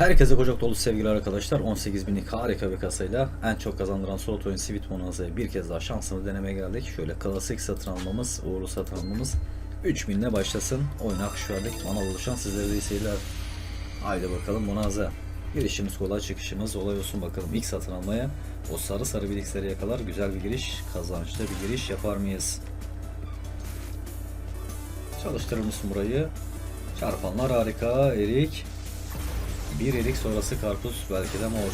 Herkese kucak dolu sevgili arkadaşlar. 18 binlik harika bir kasayla en çok kazandıran slot oyun Sweet Bonanza'ya bir kez daha şansını denemeye geldik. Şöyle klasik satın almamız, uğurlu satın almamız 3000 ile başlasın. Oyuna akış verdik. Bana oluşan sizlere de seyirler. Haydi bakalım Bonanza. Girişimiz kolay, çıkışımız olay olsun bakalım. İlk satın almaya o sarı sarı birikleri yakalar. Güzel bir giriş, kazançlı bir giriş yapar mıyız? Çalıştırır mısın burayı? Çarpanlar harika. Erik. Bir erik sonrası karpuz belki de mor.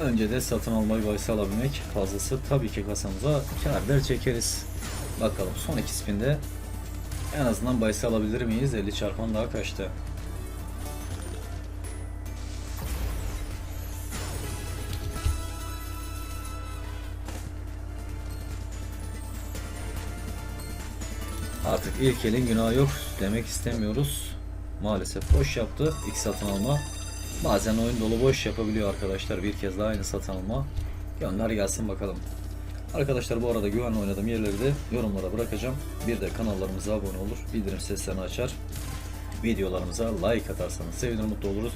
Önce de satın almayı bahse alabilmek fazlası tabii ki kasamıza kârder çekeriz. Bakalım son iki spinde en azından bahse alabilir miyiz? 50 çarpan daha kaçtı. Artık ilk elin günahı yok demek istemiyoruz. Maalesef boş yaptı ilk satın alma. Bazen oyun dolu boş yapabiliyor arkadaşlar. Bir kez daha aynı satın alma. Gönder gelsin bakalım. Arkadaşlar bu arada güvenle oynadığım yerleri de yorumlara bırakacağım. Bir de kanallarımıza abone olur. Bildirim seslerini açar. Videolarımıza like atarsanız sevinir mutlu oluruz.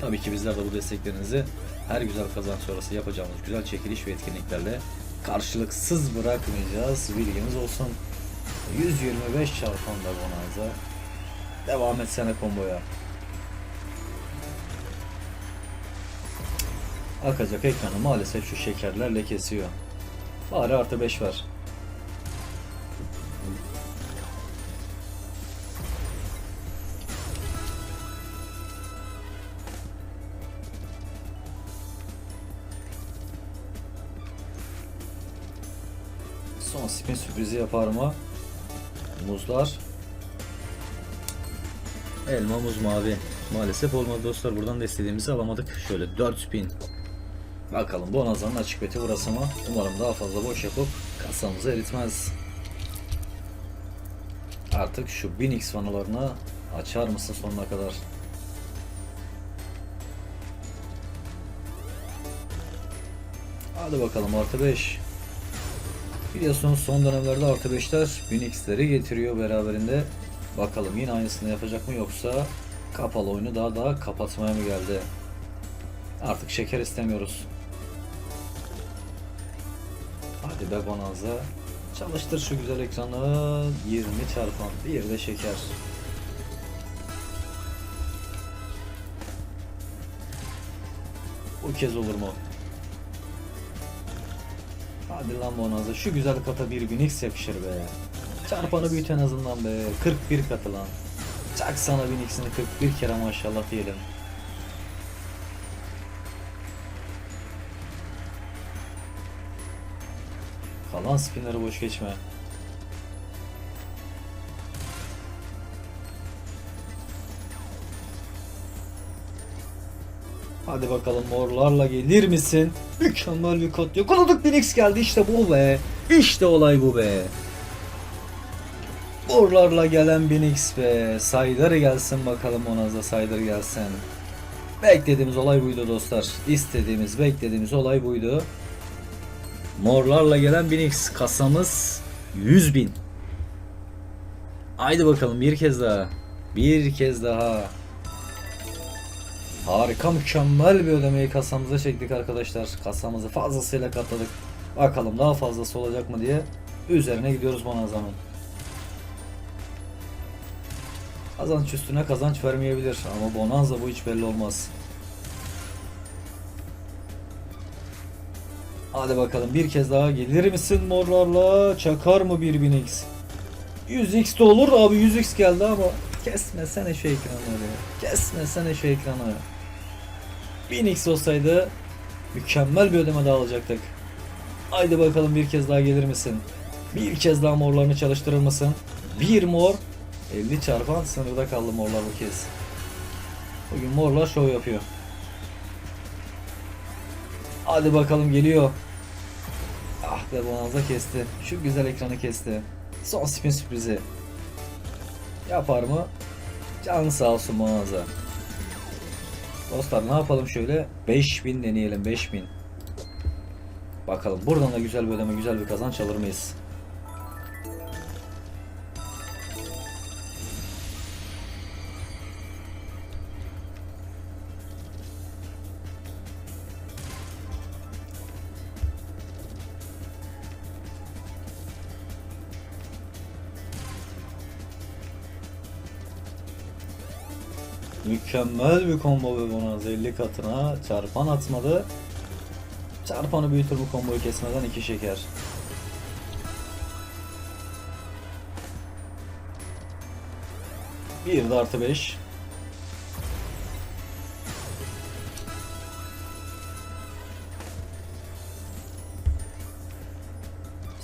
Tabii ki bizler de bu desteklerinizi her güzel kazanç sonrası yapacağımız güzel çekiliş ve etkinliklerle karşılıksız bırakmayacağız. Bilginiz olsun. 125 çarpan da bonanza. Devam etsene komboya. Akacak ekranı maalesef şu şekerlerle kesiyor. Bari artı 5 ver. Son spin sürprizi yapar mı? Muzlar. Elma muz mavi. Maalesef olmadı dostlar. Buradan da istediğimizi alamadık. Şöyle 4 spin. Bakalım Bonanza'nın açık beti burası mı? Umarım daha fazla boş yapıp kasamızı eritmez. Artık şu 1000x vanalarını açar mısın sonuna kadar? Hadi bakalım artı 5. Biliyorsunuz son dönemlerde artı 5'ler 1000x'leri getiriyor beraberinde. Bakalım yine aynısını yapacak mı yoksa kapalı oyunu daha daha kapatmaya mı geldi? Artık şeker istemiyoruz. Hadi be Bonanza. Çalıştır şu güzel ekranı. 20 çarpan. Bir de şeker. Bu kez olur mu? Hadi lan Bonanza. Şu güzel kata bir 1000x yakışır be. Çarpanı büyüt en azından be. 41 katı lan. Çak sana 1000x'ini 41 kere maşallah diyelim. Kalan spinleri boş geçme. Hadi bakalım morlarla gelir misin? Mükemmel bir kod yakaladık Phoenix geldi işte bu be. İşte olay bu be. Morlarla gelen Phoenix be. Sayıları gelsin bakalım ona da sayıları gelsin. Beklediğimiz olay buydu dostlar. İstediğimiz, beklediğimiz olay buydu. Morlarla gelen 1000x kasamız 100 bin. Haydi bakalım bir kez daha. Bir kez daha. Harika mükemmel bir ödemeyi kasamıza çektik arkadaşlar. Kasamızı fazlasıyla katladık. Bakalım daha fazlası olacak mı diye üzerine gidiyoruz Bonanza'nın. Kazanç üstüne kazanç vermeyebilir ama Bonanza bu hiç belli olmaz. Hadi bakalım bir kez daha gelir misin morlarla? Çakar mı bir 1000x? 100x de olur abi 100x geldi ama kesmesene şu ekranı. Kesmesene şu ekranı. 1000x olsaydı mükemmel bir ödeme daha alacaktık. Haydi bakalım bir kez daha gelir misin? Bir kez daha morlarını çalıştırır mısın? Bir mor 50 çarpan sınırda kaldı morlar bu kez. Bugün morlar şov yapıyor. Hadi bakalım geliyor. Ah be Bonanza kesti. Şu güzel ekranı kesti. Son spin sürprizi. Yapar mı? Canı sağ olsun Bonanza. Dostlar ne yapalım şöyle? 5000 deneyelim 5000. Bakalım buradan da güzel bir ödeme güzel bir kazanç alır mıyız? Mükemmel bir combo ve bonanza 50 katına çarpan atmadı. Çarpanı büyütür bu komboyu kesmeden iki şeker. Bir de artı 5.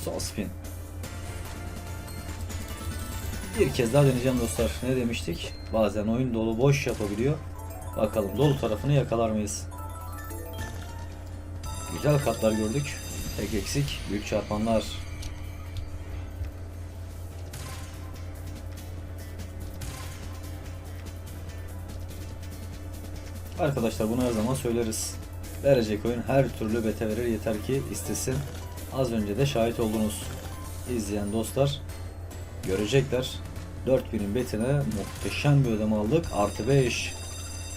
Son spin. Bir kez daha deneyeceğim dostlar. Ne demiştik? Bazen oyun dolu boş yapabiliyor. Bakalım dolu tarafını yakalar mıyız? Güzel katlar gördük. Tek eksik. Büyük çarpanlar. Arkadaşlar bunu her zaman söyleriz. Verecek oyun her türlü bete verir yeter ki istesin. Az önce de şahit oldunuz. İzleyen dostlar görecekler. 4000'in betine muhteşem bir ödeme aldık. Artı 5.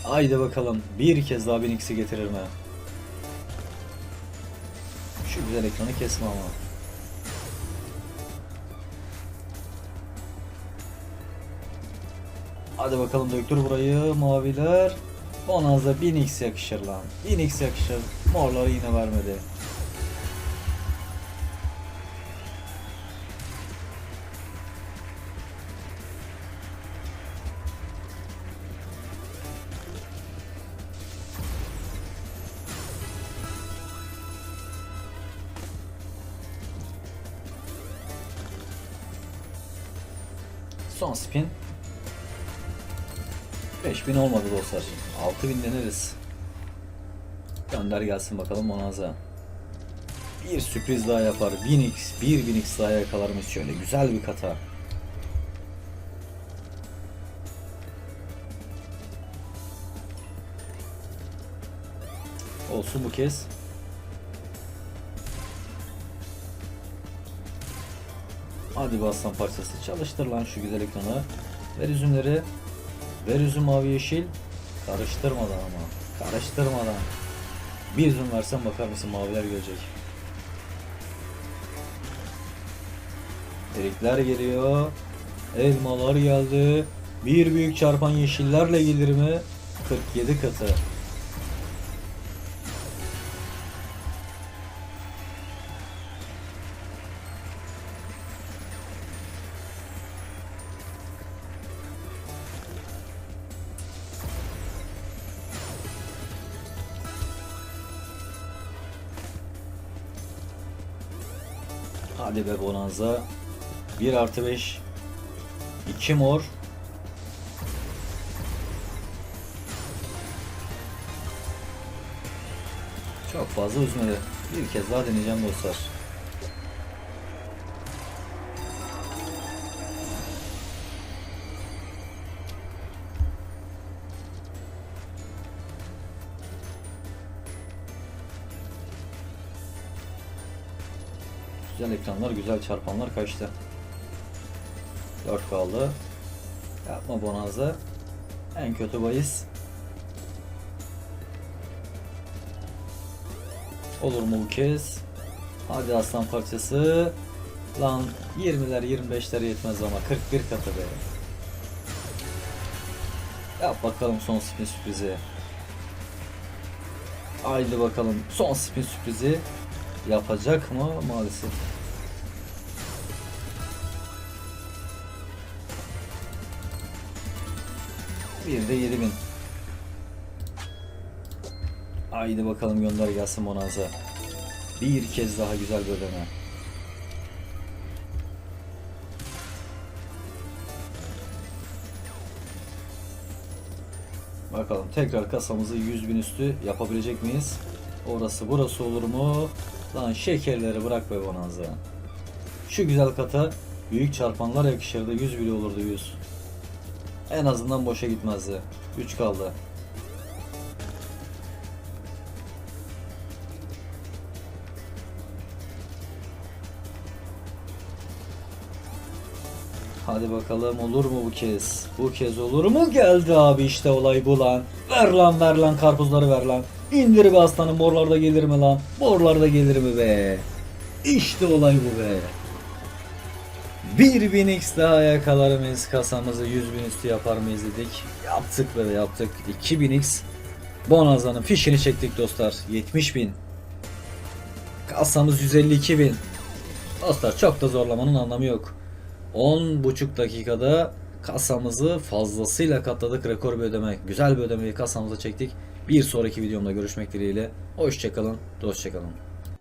Haydi bakalım bir kez daha 1000x'i getirir mi? Şu güzel ekranı kesme ama. Hadi bakalım döktür burayı maviler. Bonanza 1000x yakışır lan. 1000x yakışır. Morları yine vermedi. Son spin. 5000 olmadı dostlar. 6000 deneriz. Gönder gelsin bakalım Bonanza. Bir sürpriz daha yapar. 1000x, 1000x daha yakalar mıyız şöyle güzel bir kata. Olsun bu kez. Hadi bir aslan parçası çalıştır lan şu güzel ekranı. Ver üzümleri. Ver üzüm mavi yeşil. Karıştırmadan ama. Karıştırmadan. Bir üzüm versen bakar mısın maviler gelecek. Erikler geliyor. Elmalar geldi. Bir büyük çarpan yeşillerle gelir mi? 47 katı. Hadi be Bonanza. 1 artı 5. 2 mor. Çok fazla üzmedi. Bir kez daha deneyeceğim dostlar. Güzel ekranlar, güzel çarpanlar kaçtı. 4 kaldı. Yapma Bonanza. En kötü bahis. Olur mu bu kez? Hadi aslan parçası. Lan 20'ler 25'ler yetmez ama 41 katı be. Yap bakalım son spin sürprizi. Haydi bakalım son spin sürprizi yapacak mı maalesef. Bir de 7000. Haydi bakalım gönder gelsin Bonanza. Bir kez daha güzel bir ödeme. Bakalım tekrar kasamızı 100 bin üstü yapabilecek miyiz? Orası burası olur mu? Lan şekerleri bırak be Bonanza. Şu güzel kata büyük çarpanlar yakışırdı. 100 bile olurdu 100. En azından boşa gitmezdi. 3 kaldı. Hadi bakalım olur mu bu kez? Bu kez olur mu? Geldi abi işte olay bu lan. Ver lan ver lan karpuzları ver lan. İndir be aslanım morlarda gelir mi lan? Morlarda gelir mi be? İşte olay bu be. Bir bin x daha yakalar mıyız kasamızı 100 bin üstü yapar mıyız dedik. Yaptık ve de yaptık. 2000 x Bonanza'nın fişini çektik dostlar. 70 bin. Kasamız 152 bin. Dostlar çok da zorlamanın anlamı yok. 10,5 dakikada kasamızı fazlasıyla katladık. Rekor bir ödeme. Güzel bir ödemeyi kasamıza çektik. Bir sonraki videomda görüşmek dileğiyle. Hoşçakalın. Dostçakalın.